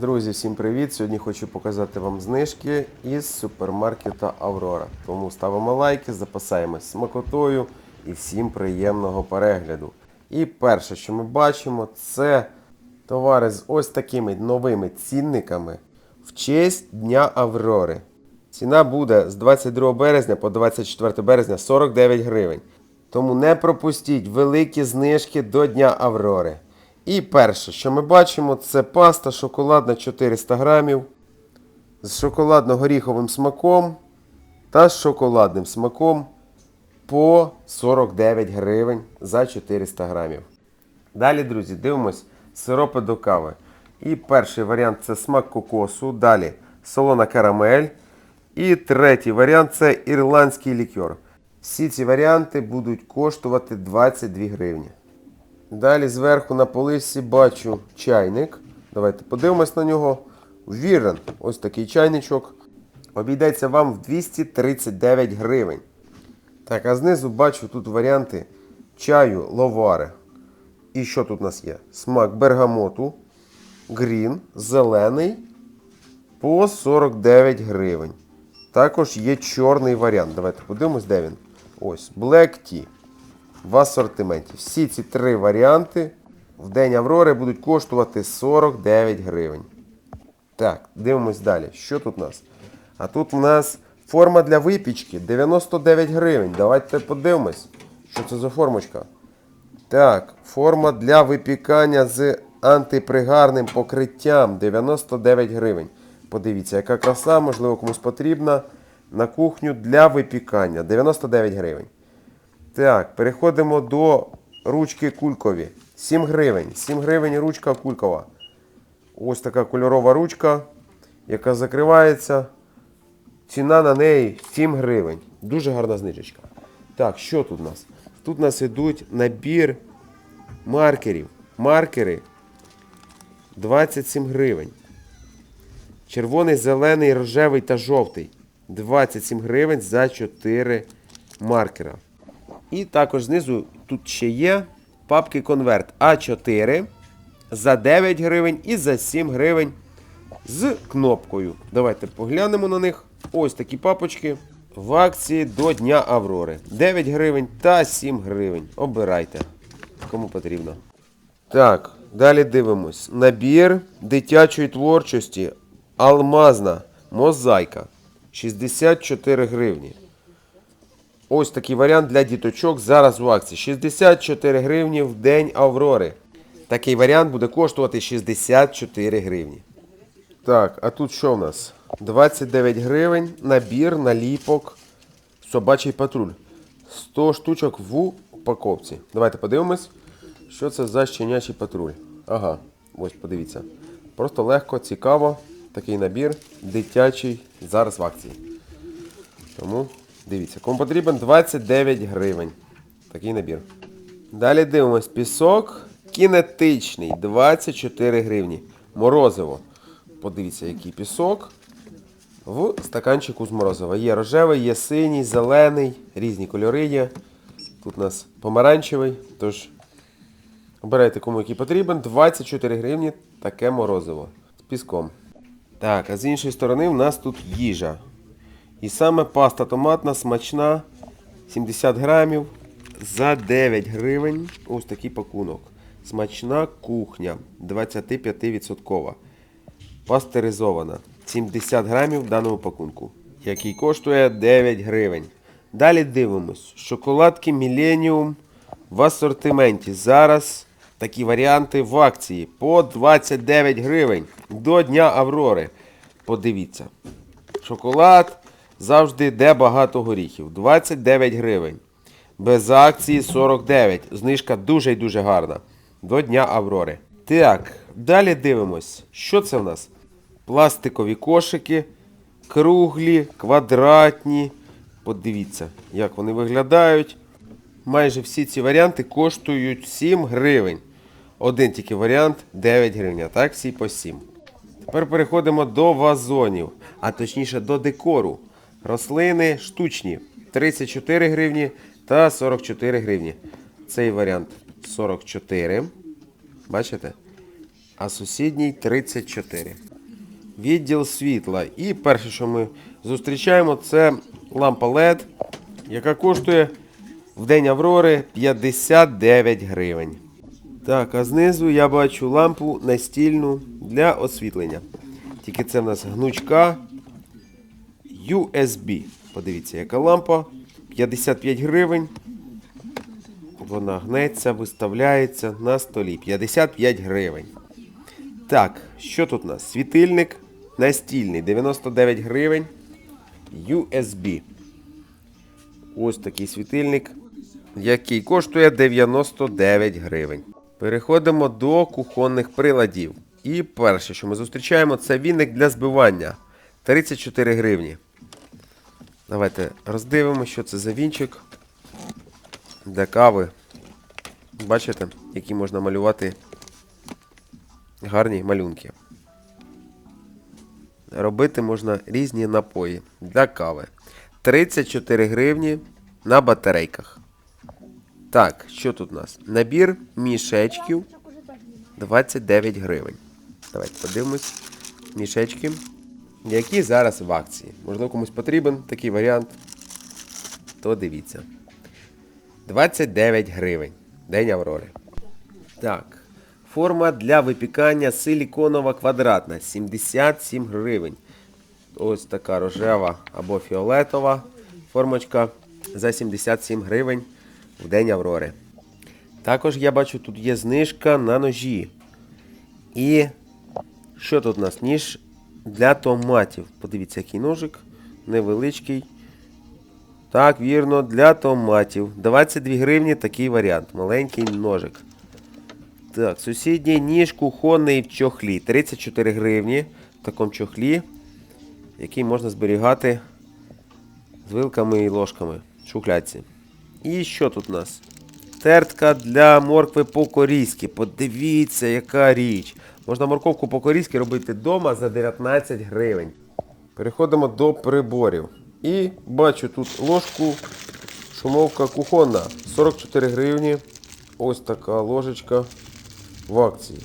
Друзі, всім привіт! Сьогодні хочу показати вам знижки із супермаркета Аврора. Тому ставимо лайки, запасаємось смакотою і всім приємного перегляду. І перше, що ми бачимо, це товари з ось такими новими цінниками в честь Дня Аврори. Ціна буде з 22 березня по 24 березня 49 гривень. Тому не пропустіть великі знижки до Дня Аврори. І перше, що ми бачимо, це паста шоколадна 400 грамів з шоколадно-горіховим смаком та з шоколадним смаком по 49 гривень за 400 грамів. Далі, друзі, дивимось сиропи до кави. І перший варіант це смак кокосу. Далі солона карамель. І третій варіант це ірландський лікер. Всі ці варіанти будуть коштувати 22 гривні. Далі зверху на полисі бачу чайник. Давайте подивимось на нього. Вірен, ось такий чайничок. Обійдеться вам в 239 гривень. Так, а знизу бачу тут варіанти чаю ловари. І що тут у нас є? Смак бергамоту, грін, зелений по 49 гривень. Також є чорний варіант. Давайте подивимось, де він. Ось, Black Tea в асортименті. Всі ці три варіанти в День Аврори будуть коштувати 49 гривень. Так, дивимось далі. Що тут у нас? А тут у нас форма для випічки 99 гривень. Давайте подивимось, що це за формочка. Так, форма для випікання з антипригарним покриттям 99 гривень. Подивіться, яка краса, можливо, комусь потрібна на кухню для випікання 99 гривень. Так, переходимо до ручки кулькові. 7 гривень. 7 гривень ручка кулькова. Ось така кольорова ручка, яка закривається. Ціна на неї 7 гривень. Дуже гарна знижечка. Так, що тут у нас? Тут у нас ідуть набір маркерів. Маркери 27 гривень. Червоний, зелений, рожевий та жовтий. 27 гривень за 4 маркера. І також знизу тут ще є папки конверт А4 за 9 гривень і за 7 гривень з кнопкою. Давайте поглянемо на них. Ось такі папочки в акції до Дня Аврори. 9 гривень та 7 гривень. Обирайте, кому потрібно. Так, далі дивимось. Набір дитячої творчості. Алмазна мозаїка. 64 гривні. Ось такий варіант для діточок зараз у акції. 64 гривні в день Аврори. Такий варіант буде коштувати 64 гривні. Так, а тут що в нас? 29 гривень, набір, наліпок, собачий патруль. 100 штучок в упаковці. Давайте подивимось, що це за щенячий патруль. Ага, ось подивіться. Просто легко, цікаво. Такий набір дитячий зараз в акції. Тому дивіться, кому потрібен 29 гривень. Такий набір. Далі дивимось. Пісок кінетичний 24 гривні. Морозиво. Подивіться, який пісок. В стаканчику з морозива. Є рожевий, є синій, зелений, різні кольори є. Тут у нас помаранчевий. Тож обирайте кому який потрібен. 24 гривні таке морозиво. З піском. Так, а з іншої сторони в нас тут їжа. І саме паста томатна смачна 70 грамів за 9 гривень. Ось такий пакунок. Смачна кухня 25%. Пастеризована. 70 грамів в даному пакунку, який коштує 9 гривень. Далі дивимось. Шоколадки Millennium в асортименті. Зараз такі варіанти в акції по 29 гривень до Дня Аврори. Подивіться. Шоколад завжди де багато горіхів. 29 гривень. Без акції 49. Знижка дуже і дуже гарна. До Дня Аврори. Так, далі дивимось. Що це в нас? Пластикові кошики, круглі, квадратні. Подивіться, як вони виглядають. Майже всі ці варіанти коштують 7 гривень. Один тільки варіант 9 гривень, а так всі по 7. Тепер переходимо до вазонів, а точніше до декору. Рослини штучні 34 гривні та 44 гривні. Цей варіант 44. Бачите? а сусідній 34. Відділ світла. І перше, що ми зустрічаємо, це лампа LED, яка коштує в день Аврори 59 гривень. Так, а знизу я бачу лампу настільну для освітлення. Тільки це в нас гнучка USB. Подивіться, яка лампа. 55 гривень. Вона гнеться, виставляється на столі. 55 гривень. Так, що тут у нас? Світильник настільний 99 гривень. USB. Ось такий світильник, який коштує 99 гривень. Переходимо до кухонних приладів. І перше, що ми зустрічаємо, це віник для збивання 34 гривні. Давайте роздивимося, що це за вінчик для кави. Бачите, які можна малювати гарні малюнки. Робити можна різні напої для кави. 34 гривні на батарейках. Так, що тут у нас? Набір мішечків 29 гривень. Давайте подивимось. Мішечки, які зараз в акції. Можливо, комусь потрібен такий варіант. То дивіться. 29 гривень. День Аврори. Так. Форма для випікання силіконова квадратна 77 гривень. Ось така рожева або фіолетова формочка за 77 гривень в день Аврори. Також я бачу, тут є знижка на ножі. І що тут у нас? Ніж для томатів. Подивіться, який ножик. Невеличкий. Так, вірно, для томатів. 22 гривні такий варіант. Маленький ножик. Так, сусідній ніж кухонний в чохлі. 34 гривні в такому чохлі, який можна зберігати з вилками і ложками в шухлядці. І що тут у нас? Тертка для моркви по-корейськи. Подивіться, яка річ. Можна морковку по-корейськи робити вдома за 19 гривень. Переходимо до приборів. І бачу тут ложку, шумовка кухонна. 44 гривні. Ось така ложечка в акції.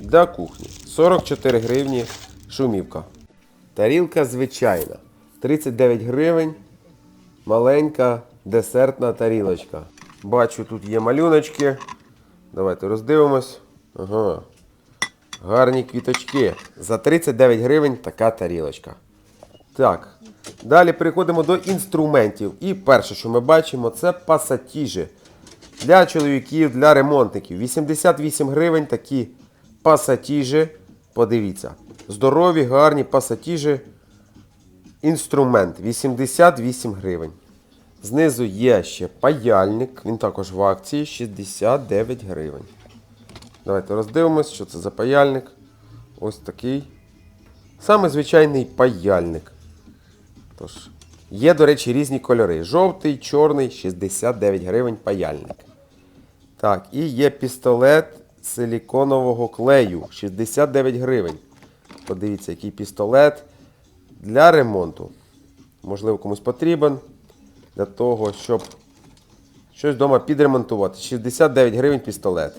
Для кухні. 44 гривні шумівка. Тарілка звичайна. 39 гривень. Маленька десертна тарілочка. Бачу, тут є малюночки. Давайте роздивимось. Ага. Гарні квіточки. За 39 гривень така тарілочка. Так. Далі переходимо до інструментів. І перше, що ми бачимо, це пасатіжі. Для чоловіків, для ремонтників. 88 гривень такі пасатіжі. Подивіться. Здорові, гарні пасатіжі. Інструмент 88 гривень. Знизу є ще паяльник, він також в акції 69 гривень. Давайте роздивимось, що це за паяльник. Ось такий. Саме звичайний паяльник. Тож, є, до речі, різні кольори. Жовтий, чорний, 69 гривень паяльник. Так, і є пістолет силіконового клею 69 гривень. Подивіться, який пістолет для ремонту. Можливо, комусь потрібен. Для того, щоб щось вдома підремонтувати. 69 гривень пістолет.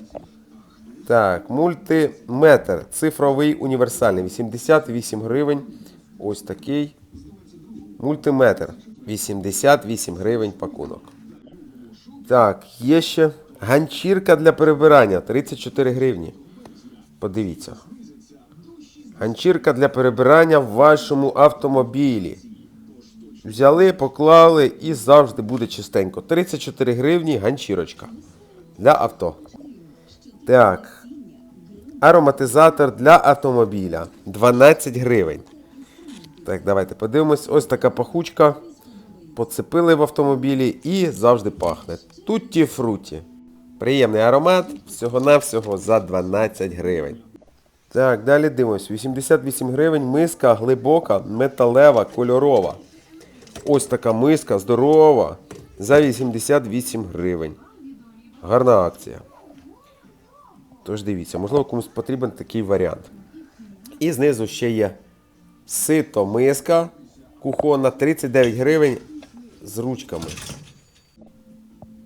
Так, мультиметр. Цифровий універсальний. 88 гривень. Ось такий. Мультиметр. 88 гривень пакунок. Так, є ще ганчірка для перебирання 34 гривні. Подивіться. Ганчірка для перебирання в вашому автомобілі. Взяли, поклали і завжди буде чистенько. 34 гривні ганчірочка для авто. Так. Ароматизатор для автомобіля 12 гривень. Так, давайте подивимось. Ось така пахучка. Поцепили в автомобілі і завжди пахне. Тутті фруті. Приємний аромат. Всього-навсього за 12 гривень. Так, далі дивимось. 88 гривень. Миска глибока, металева, кольорова. Ось така миска здорова. За 88 гривень. Гарна акція. Тож дивіться, можливо, комусь потрібен такий варіант. І знизу ще є сито миска кухонна 39 гривень з ручками.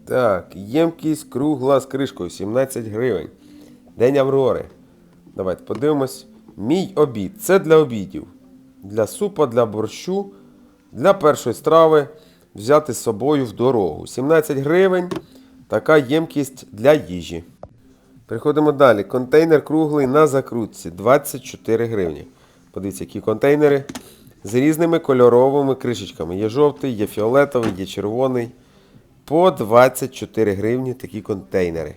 Так, ємкість кругла з кришкою 17 гривень. День Аврори. Давайте подивимось. Мій обід. Це для обідів. Для супа, для борщу, для першої страви взяти з собою в дорогу. 17 гривень. Така ємкість для їжі. Переходимо далі. Контейнер круглий на закрутці 24 гривні. Подивіться, які контейнери з різними кольоровими кришечками. Є жовтий, є фіолетовий, є червоний. По 24 гривні такі контейнери.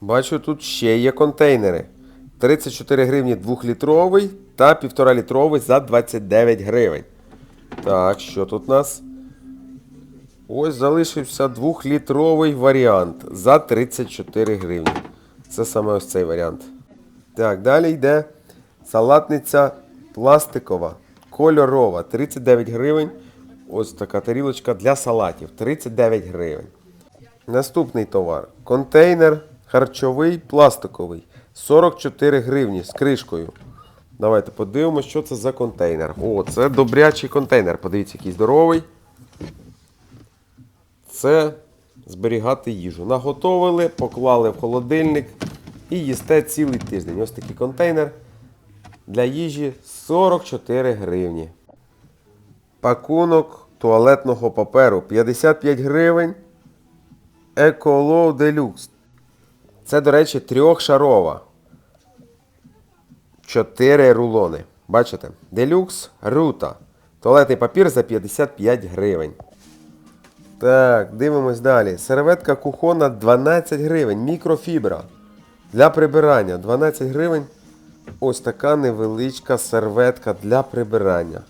Бачу, тут ще є контейнери. 34 гривні 2-літровий та 1,5 літровий за 29 гривень. Так, що тут у нас? Ось залишився 2-літровий варіант за 34 гривні. Це саме ось цей варіант. Так, далі йде салатниця пластикова, кольорова, 39 гривень. Ось така тарілочка для салатів, 39 гривень. Наступний товар. Контейнер харчовий пластиковий. 44 гривні з кришкою. Давайте подивимося, що це за контейнер. О, це добрячий контейнер. Подивіться, який здоровий. Це зберігати їжу. Наготовили, поклали в холодильник і їсте цілий тиждень. Ось такий контейнер для їжі 44 гривні. Пакунок туалетного паперу 55 гривень. Еколоу Делюкс. Це, до речі, трьохшарова. 4 рулони. Бачите? Делюкс Рута. Туалетний папір за 55 гривень. Так, дивимось далі. Серветка кухонна 12 гривень. Мікрофібра. Для прибирання 12 гривень. Ось така невеличка серветка для прибирання.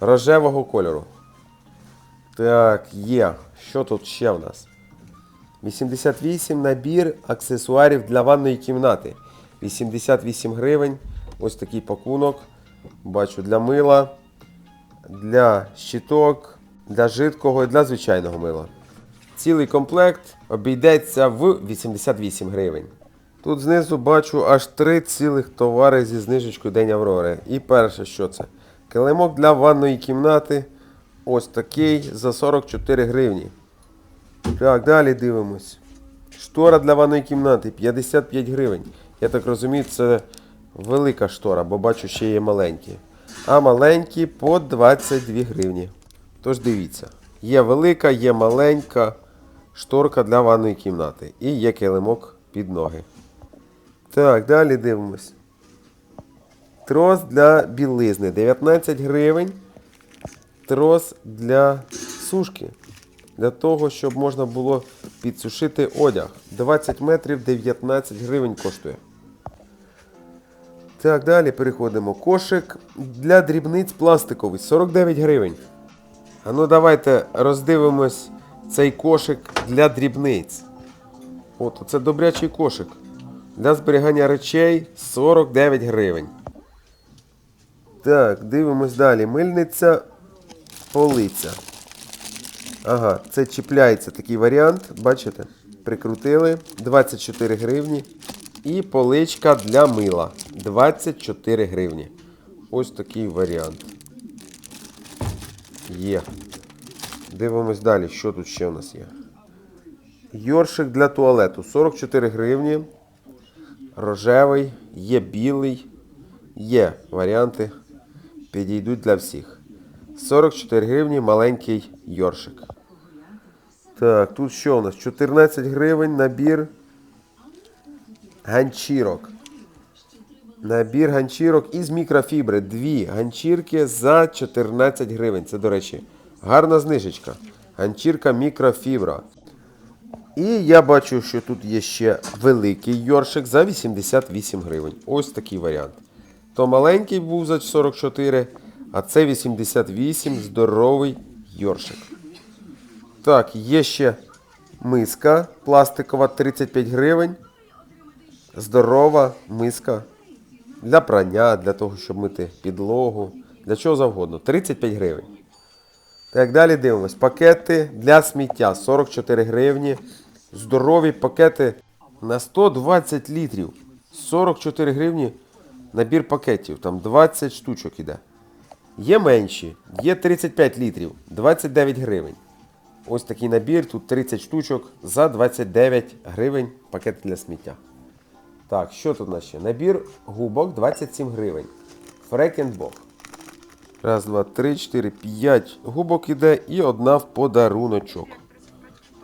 Рожевого кольору. Так, є. Що тут ще в нас? 88 набір аксесуарів для ванної кімнати. 88 гривень. Ось такий пакунок. Бачу для мила, для щиток, для жидкого і для звичайного мила. Цілий комплект обійдеться в 88 гривень. Тут знизу бачу аж три цілих товари зі знижечкою День Аврори. І перше, що це? Килимок для ванної кімнати. Ось такий за 44 гривні. Так, далі дивимось. Штора для ванної кімнати 55 гривень. Я так розумію, це велика штора, бо бачу, ще є маленькі. А маленькі по 22 гривні. Тож дивіться, є велика, є маленька шторка для ванної кімнати. І є килимок під ноги. Так, далі дивимось. Трос для білизни 19 гривень. Трос для сушки. Для того, щоб можна було підсушити одяг. 20 метрів 19 гривень коштує. Так, далі переходимо. Кошик для дрібниць пластиковий 49 гривень. А ну давайте роздивимось цей кошик для дрібниць. От, це добрячий кошик. Для зберігання речей 49 гривень. Так, дивимось далі. Мильниця полиця. Ага, це чіпляється такий варіант. Бачите? Прикрутили 24 гривні. І поличка для мила 24 гривні. Ось такий варіант. Є. Дивимось далі, що тут ще у нас є. Йоршик для туалету 44 гривні. Рожевий, є білий, є варіанти. Підійдуть для всіх. 44 гривні маленький йоршик. Так, тут що у нас? 14 гривень набір ганчірок. Набір ганчірок із мікрофібри. Дві ганчірки за 14 гривень. Це, до речі, гарна знижечка. Ганчірка мікрофібра. І я бачу, що тут є ще великий йоршик за 88 гривень. Ось такий варіант. То маленький був за 44, а це 88 здоровий йоршик. Так, є ще миска пластикова 35 гривень. Здорова миска для прання, для того, щоб мити підлогу, для чого завгодно. 35 гривень. Так, далі дивимось. Пакети для сміття 44 гривні. Здорові пакети на 120 літрів. 44 гривні набір пакетів. Там 20 штучок іде. Є менші, є 35 літрів, 29 гривень. Ось такий набір, тут 30 штучок за 29 гривень пакет для сміття. Так, що тут у нас ще? Набір губок 27 гривень. Фрекенбок. Раз, два, три, чотири, п'ять губок іде і одна в подаруночок.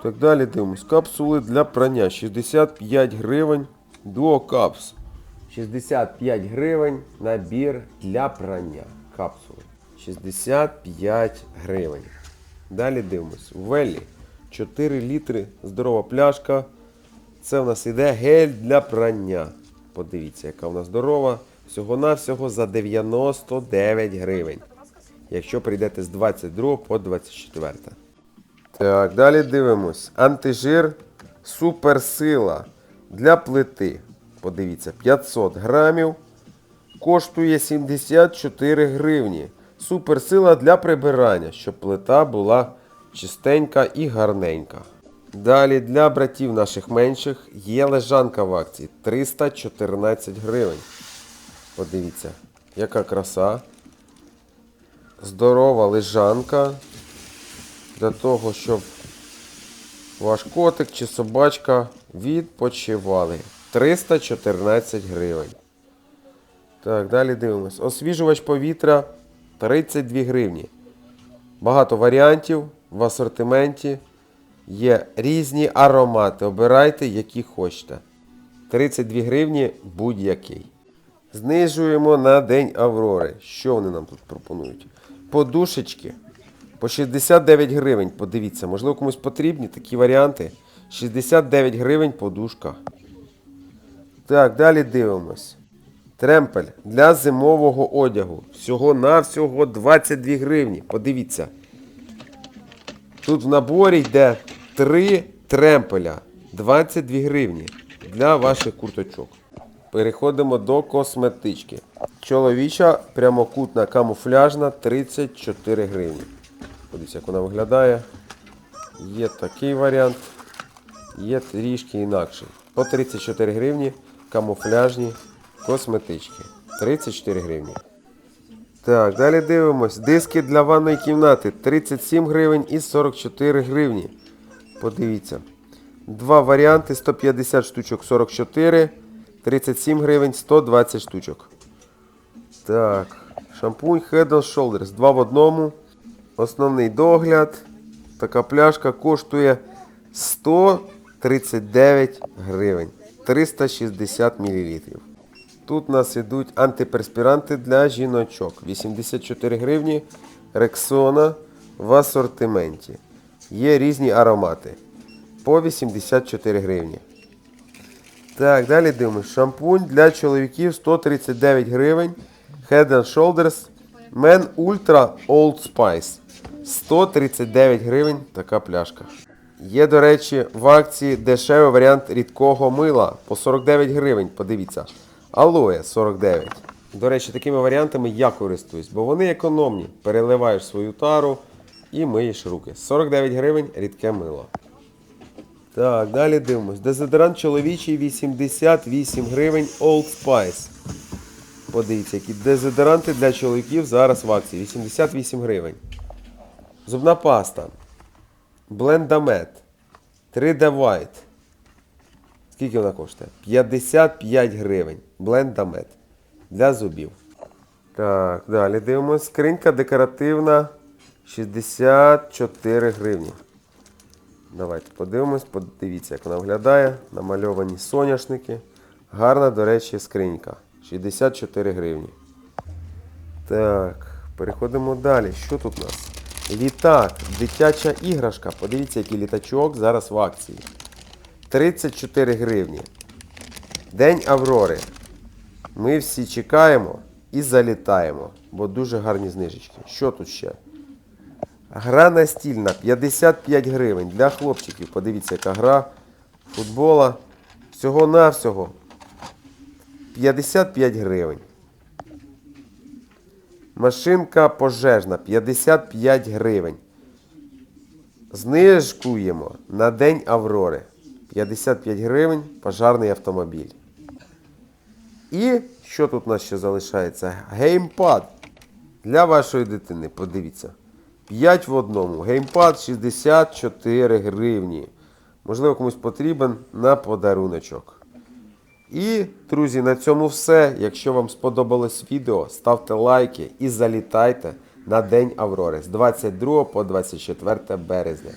Так далі дивимось. Капсули для прання 65 гривень. Дуокапс. 65 гривень набір для прання. Капсули. 65 гривень. Далі дивимось. Веллі 4 літри здорова пляшка. Це в нас іде гель для прання. Подивіться, яка в нас здорова. Всього-навсього за 99 гривень. Якщо прийдете з 22 по 24. Так, далі дивимось. Антижир суперсила для плити. Подивіться, 500 грамів. Коштує 74 гривні. Суперсила для прибирання, щоб плита була чистенька і гарненька. Далі для братів наших менших є лежанка в акції 314 гривень. Подивіться, яка краса. Здорова лежанка. Для того, щоб ваш котик чи собачка відпочивали. 314 гривень. Так, далі дивимось. Освіжувач повітря 32 гривні. Багато варіантів в асортименті. Є різні аромати. Обирайте, які хочете. 32 гривні будь-який. Знижуємо на День Аврори. Що вони нам тут пропонують? Подушечки по 69 гривень. Подивіться, можливо, комусь потрібні такі варіанти. 69 гривень подушка. Так, далі дивимось. Тремпель для зимового одягу. Всього-навсього 22 гривні. Подивіться. Тут в наборі йде 3 тремпеля. 22 гривні для ваших курточок. Переходимо до косметички. Чоловіча прямокутна камуфляжна 34 гривні. Подивіться, як вона виглядає. Є такий варіант. Є трішки інакший. По 34 гривні камуфляжні косметички. 34 гривні. Так, далі дивимось. Диски для ванної кімнати 37 гривень і 44 гривні. Подивіться. Два варіанти 150 штучок 44, 37 гривень, 120 штучок. Так, шампунь Head Shoulders. Два в одному. Основний догляд. Така пляшка коштує 139 гривень. 360 мл. Тут у нас йдуть антиперспіранти для жіночок. 84 гривні. Рексона в асортименті. Є різні аромати. По 84 гривні. Так, далі дивимось. Шампунь для чоловіків 139 гривень. Head and Shoulders. Men Ultra Old Spice. 139 гривень така пляшка. Є, до речі, в акції дешевий варіант рідкого мила по 49 гривень. Подивіться. Алоє 49. До речі, такими варіантами я користуюсь, бо вони економні. Переливаєш свою тару і миєш руки. 49 гривень рідке мило. Так, далі дивимось. Дезодорант чоловічий 88 гривень Old Spice. Подивіться, які дезодоранти для чоловіків зараз в акції. 88 гривень. Зубна паста. Blendamет. 3D White. Скільки вона коштує? 55 гривень. Blendamет. Для зубів. Так, далі дивимось. Скринька декоративна 64 гривні. Давайте подивимось, подивіться, як вона виглядає. Намальовані соняшники. Гарна, до речі, скринька. 64 гривні. Так, переходимо далі. Що тут у нас? Літак, дитяча іграшка. Подивіться, який літачок зараз в акції. 34 гривні. День Аврори. Ми всі чекаємо і залітаємо, бо дуже гарні знижечки. Що тут ще? Гра настільна 55 гривень. Для хлопчиків. Подивіться, яка гра футбола. Всього-навсього 55 гривень. Машинка пожежна 55 гривень. Знижкуємо на День Аврори. 55 гривень пожарний автомобіль. І що тут у нас ще залишається? Геймпад для вашої дитини. Подивіться. 5 в одному. Геймпад 64 гривні. Можливо, комусь потрібен на подаруночок. І, друзі, на цьому все. Якщо вам сподобалось відео, ставте лайки і залітайте на День Аврори з 22 по 24 березня.